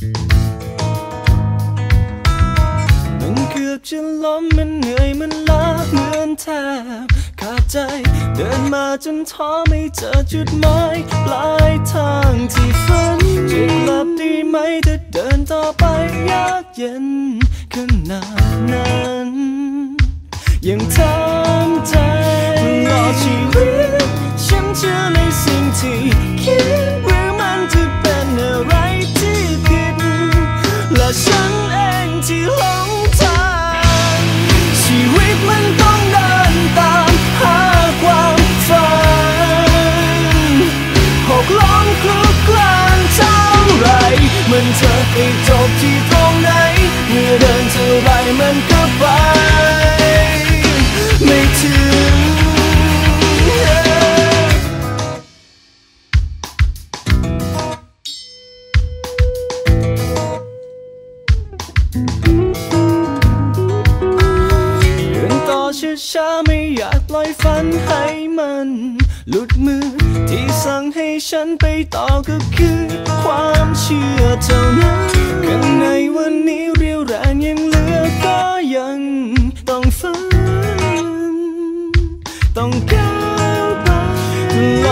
มันเกือบจะล้มมันเหนื่อยมันล้าเหมือนแทบขาดใจ เดินมาจนท้อไม่เจอจุดหมายปลายทางที่ฝันจะกลับดีไหมถ้าเดินต่อไปยากเย็นขนาดนั้นยังทำใจตลอดชีวิตฉันเชื่อในสิ่งที่ มันก็ไป ไม่ถึงเดินต่อช้าๆไม่อยากปล่อยฝันให้มัน หลุดมือที่สั่งให้ฉันไปต่อก็คือความ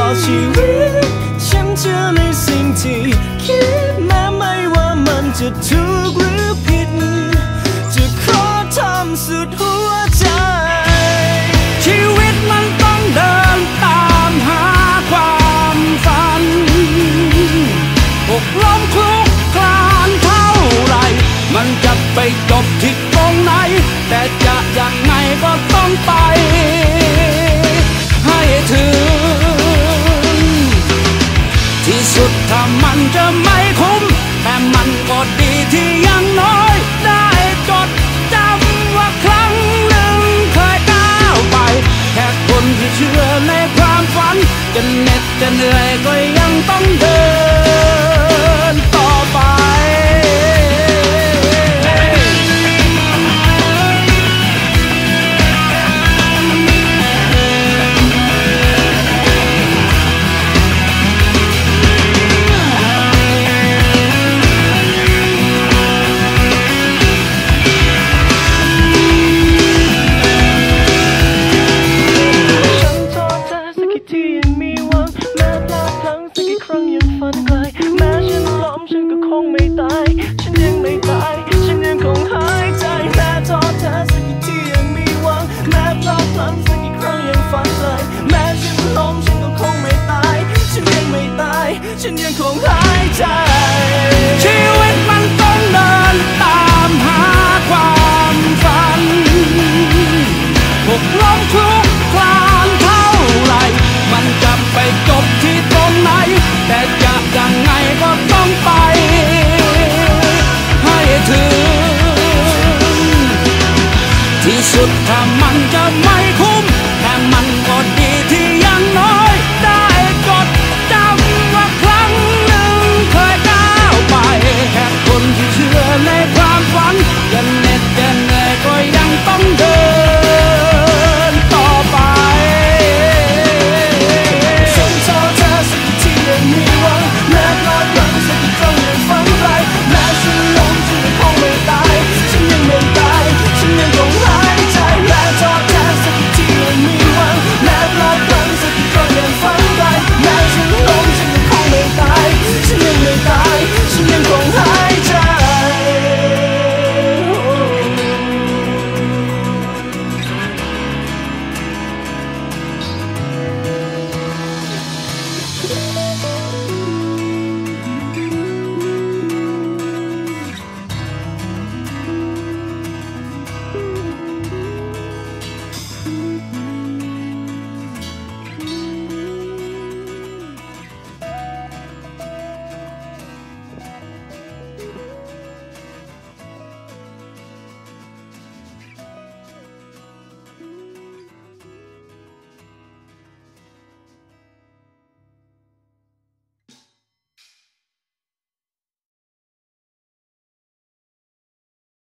อดชีวิต ฉันเชื่อในสิ่งที่คิดแม้ไม่ว่ามันจะถูกหรือผิด มันก็ดีที่ยังน้อย ได้จดจำว่าครั้งหนึ่งเคยก้าวไป แค่คนที่เชื่อในความฝัน จะเหน็ดจะเหนื่อยก็ยังต้องเดิน ฉันยังคงหายใจ ชีวิตมันต้องเดินตามหาความฝันหกล้มคลุกคลานเท่าไร มันจะไปจบที่ตรงไหน แต่จะยังไงก็ต้องไป ให้ถึง ที่สุดถ้ามันจะไม่